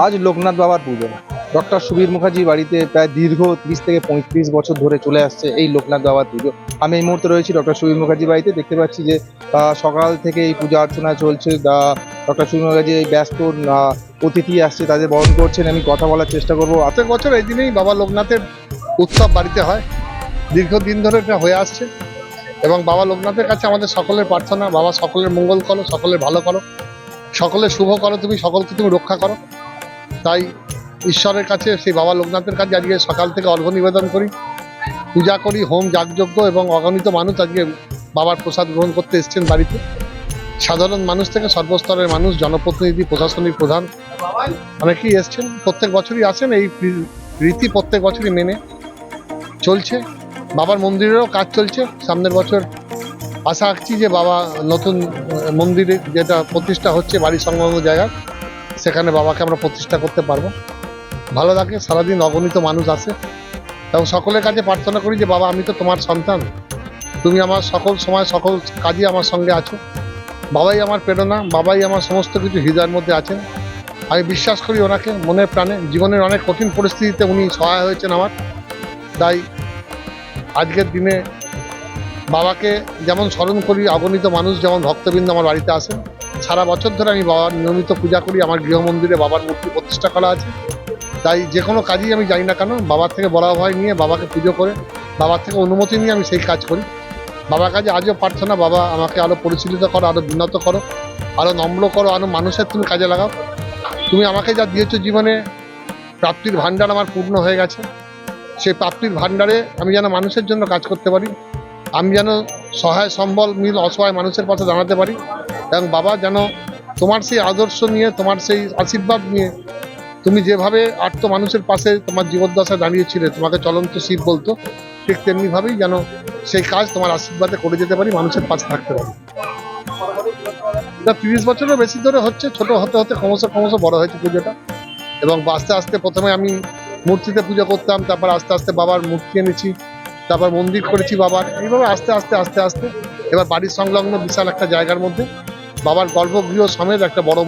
আজ লোকনাথ বাবার পুজো। ডক্টর সুবীর মুখার্জির বাড়িতে প্রায় দীর্ঘ ত্রিশ থেকে পঁয়ত্রিশ বছর ধরে চলে আসছে এই লোকনাথ বাবার পুজো। আমি এই মুহূর্তে রয়েছি ডক্টর সুবীর মুখার্জির বাড়িতে। দেখতে পাচ্ছি যে সকাল থেকে এই পূজা অর্চনা চলছে। ডক্টর সুবীর মুখার্জি এই ব্যস্ত অতিথি আসছে, তাদের বরণ করছেন। আমি কথা বলার চেষ্টা করব। প্রত্যেক বছর এই দিনেই বাবা লোকনাথের উৎসব বাড়িতে হয়। দীর্ঘদিন ধরে এটা হয়ে আসছে। এবং বাবা লোকনাথের কাছে আমাদের সকলের প্রার্থনা, বাবা সকলের মঙ্গল করো, সকলের ভালো করো। সকলের শুভ করো, তুমি সকলকে তুমি রক্ষা করো। তাই ঈশ্বরের কাছে সেই বাবা লোকনাথের কাছে আজকে সকাল থেকে অর্ঘ্য নিবেদন করি। পূজা করি, হোম যাগযজ্ঞ এবং অগণিত মানুষ আজকে বাবার প্রসাদ গ্রহণ করতে এসছেন বাড়িতে। সাধারণ মানুষ থেকে সর্বস্তরের মানুষ, জনপ্রতিনিধি প্রশাসনিক প্রধান অনেকেই এসছেন? প্রত্যেক বছরই আসেন, এই রীতি প্রত্যেক বছরই মেনে চলছে। বাবার মন্দিরেরও কাজ চলছে। সামনের বছর আশা রাখছি যে বাবা নতুন মন্দিরে যেটা প্রতিষ্ঠা হচ্ছে বাড়ি সংলগ্ন জায়গা সেখানে বাবাকে আমরা প্রতিষ্ঠা করতে পারব। ভালো লাগে সারাদিন অগণিত মানুষ আসে এবং সকলের কাছে প্রার্থনা করি যে, বাবা, আমি তো তোমার সন্তান। তুমি আমার সকল সময় সকল কাজে আমার সঙ্গে আছো। বাবাই আমার প্রেরণা, বাবাই আমার সমস্ত কিছু হৃদয়ের মধ্যে আছেন। আমি বিশ্বাস করি ওনাকে মনের প্রাণে। জীবনের অনেক কঠিন পরিস্থিতিতে উনি সহায় হয়েছেন আমার। তাই আজকের দিনে বাবাকে যেমন স্মরণ করি, অগণিত মানুষ যেমন ভক্তবৃন্দ আমার বাড়িতে আসেন সারা বছর ধরে আমি বাবার নিয়মিত পূজা করি, আমার গৃহ মন্দিরে বাবার মূর্তি প্রতিষ্ঠা করা আছে। তাই যে কোনো কাজই আমি জানি না কেন, বাবার থেকে বলা ভয় নিয়ে বাবাকে পুজো করে, বাবার থেকে অনুমতি নিয়ে আমি সেই কাজ করি। বাবার কাছে আজও প্রার্থনা, বাবা আমাকে আরও পরিচালিত করো, আরও বিনত করো, আরও নম্র করো, আরও মানুষের তুমি কাজে লাগাও। তুমি আমাকে যা দিয়েছ জীবনে, প্রাপ্তির ভাণ্ডার আমার পূর্ণ হয়ে গেছে। সেই প্রাপ্তির ভাণ্ডারে আমি যেন মানুষের জন্য কাজ করতে পারি, আমি যেন সহায়, সম্বল, মিল, অসহায় মানুষের পাশে দাঁড়াতে পারি। এবং বাবা যেন তোমার সেই আদর্শ নিয়ে, তোমার সেই আশীর্বাদ নিয়ে তুমি যেভাবে আত্ম মানুষের পাশে তোমার জীবদ্দশায় দাঁড়িয়েছিলে, তোমাকে চলন্ত শিব বলতো, ঠিক তেমনিভাবেই যেন সেই কাজ তোমার আশীর্বাদে করে যেতে পারি, মানুষের পাশে থাকতে পারি। এটা তিরিশ বছরের বেশি ধরে হচ্ছে, ছোট হতে হতে ক্রমশ ক্রমশ বড় হয়েছে পুজোটা। এবং আস্তে আস্তে প্রথমে আমি মূর্তিতে পুজো করতাম, তারপর আস্তে আস্তে বাবার মূর্তি এনেছি, তারপর মন্দির করেছি বাবার। এইভাবে আস্তে আস্তে আস্তে আস্তে এবার বাড়ির সংলগ্ন বিশাল একটা জায়গার মধ্যে বাবার গর্ভগৃহ সমেত একটা বড়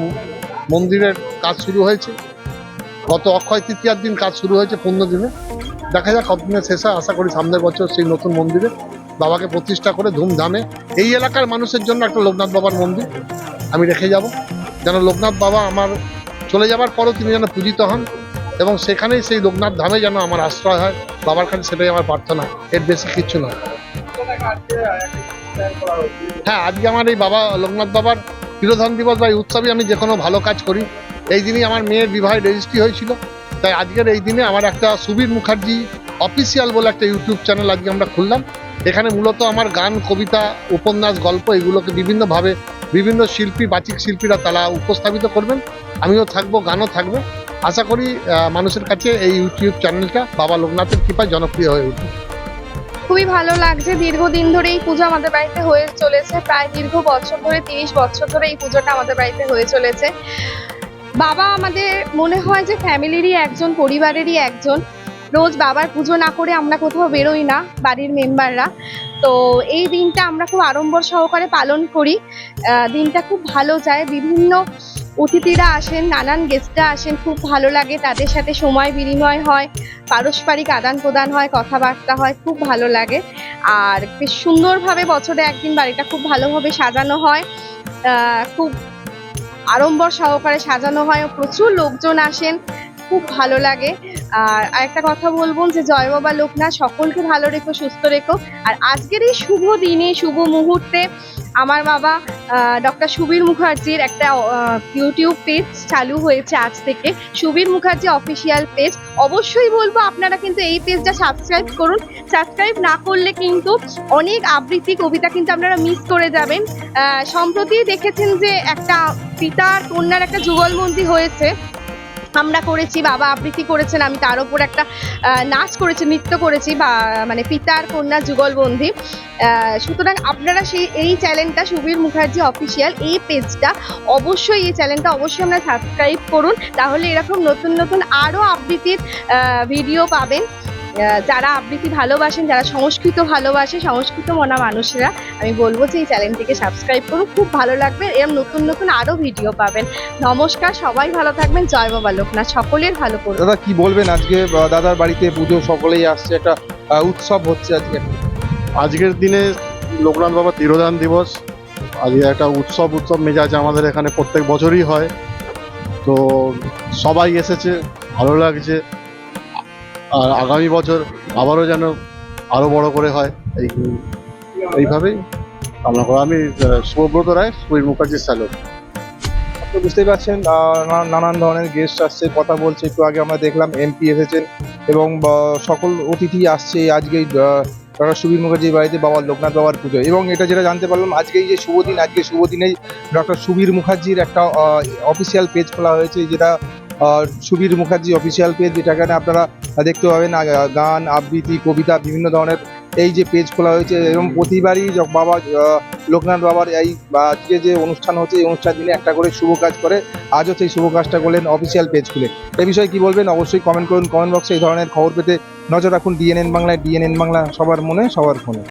মন্দিরের কাজ শুরু হয়েছে। গত অক্ষয় তৃতীয়ার দিন কাজ শুরু হয়েছে পনেরো দিনে। দেখা যাক কতদিনে শেষ হয় আশা করি সামনের বছর সেই নতুন মন্দিরে বাবাকে প্রতিষ্ঠা করে ধুমধামে। এই এলাকার মানুষের জন্য একটা লোকনাথ বাবার মন্দির। আমি রেখে যাব। যেন লোকনাথ বাবা আমার চলে যাবার পরও তিনি যেন পূজিত হন এবং সেখানেই সেই লোকনাথ ধামে যেন আমার আশ্রয় হয়। বাবার কাছে সেটাই আমার প্রার্থনা। এর বেশি কিচ্ছু নয়। হ্যাঁ আজকে আমার এই বাবা, লোকনাথ বাবার তিরোধান দিবস বা এই উৎসবে আমি যে কোনো ভালো কাজ করি। এই দিনই আমার মেয়ের বিবাহের রেজিস্ট্রি হয়েছিল। তাই আজকের এই দিনে আমার একটা সুবীর মুখার্জি অফিসিয়াল বলে একটা ইউটিউব চ্যানেল আজকে আমরা খুললাম। এখানে মূলত আমার গান, কবিতা, উপন্যাস, গল্প এগুলোকে বিভিন্নভাবে বিভিন্ন শিল্পী, বাচিক শিল্পীরা তারা উপস্থাপিত করবেন। আমিও থাকব, গানও থাকবে। আশা করি মানুষের কাছে এই ইউটিউব চ্যানেলটা বাবা লোকনাথের কৃপায় জনপ্রিয় হয়ে উঠবে। খুবই ভালো লাগছে। দীর্ঘদিন ধরে এই পুজো আমাদের বাড়িতে হয়ে চলেছে। প্রায় দীর্ঘ বছর ধরে, তিরিশ বছর ধরে এই পুজোটা আমাদের বাড়িতে হয়ে চলেছে। বাবা আমাদের মনে হয় যে ফ্যামিলিরই একজন, পরিবারেরই একজন। রোজ বাবার পুজো না করে আমরা কোথাও বেরোই না, বাড়ির মেম্বাররা। তো এই দিনটা আমরা খুব আড়ম্বর সহকারে পালন করি। দিনটা খুব ভালো যায়। বিভিন্ন অতিথিরা আসেন, নানান গেস্টরা আসেন, খুব ভালো লাগে, তাদের সাথে সময় বিনিময় হয়, পারস্পরিক আদান প্রদান হয়, কথাবার্তা হয়, খুব ভালো লাগে। আর বেশ সুন্দরভাবে বছরে একদিন বাড়িটা খুব ভালোভাবে সাজানো হয়। খুব আড়ম্বর সহকারে সাজানো হয় প্রচুর লোকজন আসেন, খুব ভালো লাগে। আর আরেকটা কথা বলব যে জয় বাবা লোকনাথ সকলকে ভালো রেখো, সুস্থ রেখো। আর আজকের এই শুভ দিনে, শুভ মুহূর্তে আমার বাবা ডক্টর সুবীর মুখার্জির একটা ইউটিউব পেজ চালু হয়েছে আজ থেকে। সুবীর মুখার্জি অফিসিয়াল পেজ অবশ্যই বলব আপনারা কিন্তু এই পেজটা সাবস্ক্রাইব করুন। সাবস্ক্রাইব না করলে কিন্তু অনেক আবৃত্তি কবিতা কিন্তু আপনারা মিস করে যাবেন। সম্প্রতি দেখেছেন যে একটা পিতা আর কন্যার একটা যুগলবন্দি হয়েছে। আমরা করেছি, বাবা আবৃত্তি করেছেন, আমি তার উপর একটা নাচ করেছি, নৃত্য করেছি, বা মানে পিতার কন্যা যুগলবন্দি সুতরাং আপনারা সেই, এই চ্যানেলটা সুবীর মুখার্জি অফিসিয়াল, এই পেজটা অবশ্যই, এই চ্যানেলটা অবশ্যই আমরা সাবস্ক্রাইব করুন। তাহলে এরকম নতুন নতুন আরও আবৃত্তির ভিডিও পাবেন। যারা আবৃত্তি ভালোবাসেন যারা সংস্কৃত ভালোবাসে সংস্কৃত মনা মানুষেরা আমি বলব যে এই চ্যানেলটিকে সাবস্ক্রাইব করুন খুব ভালো লাগবে। এরকম নতুন নতুন আরও ভিডিও পাবেন। নমস্কার সবাই ভালো থাকবেন। জয় বাবা লোকনাথ সকলের ভালো করুন। দাদা কি বলবেন আজকে? দাদার বাড়িতে পুজো সকলেই আসছে একটা উৎসব হচ্ছে আজকে। আজকের দিনে লোকনাথ বাবা তিরোধান দিবস। আজকে একটা উৎসব উৎসব মেজাজ আমাদের এখানে প্রত্যেক বছরই হয়। তো সবাই এসেছে ভালো লাগছে। আর আগামী বছর আবারও যেন আরও বড় করে হয়, এই এইভাবেই কামনা আমি শুভব্রত রায়, সুবীর মুখার্জির স্যালুট আপনি বুঝতেই পারছেন নানান ধরনের গেস্ট আসছে, কথা বলছে, একটু আগে আমরা দেখলাম এমপি এসেছেন এবং সকল অতিথি আসছে আজকে ডক্টর সুবীর মুখার্জির বাড়িতে বাবার লোকনাথ বাবার পুজো। এবং এটা যেটা জানতে পারলাম আজকে এই যে শুভ দিন, আজকে শুভ দিনেই ডক্টর সুবীর মুখার্জির একটা অফিসিয়াল পেজ খোলা হয়েছে, যেটা সুবীর মুখার্জি অফিসিয়াল পেজ যেটাকে আপনারা দেখতে পাবেন গান, আবৃত্তি, কবিতা, বিভিন্ন ধরনের এই যে পেজ খোলা হয়েছে। এবং প্রতিবারই বাবা লোকনাথ বাবার এই আজকে যে অনুষ্ঠান হচ্ছে, এই অনুষ্ঠান দিনে একটা করে শুভ কাজ করে, আজও সেই শুভ কাজটা করলেন অফিসিয়াল পেজ খুলে। এ বিষয়ে কি বলবেন? অবশ্যই কমেন্ট করুন কমেন্ট বক্সে এই ধরনের খবর পেতে নজর রাখুন ডিএনএন বাংলায় ডিএনএন বাংলা সবার মনে, সবার ফোনে।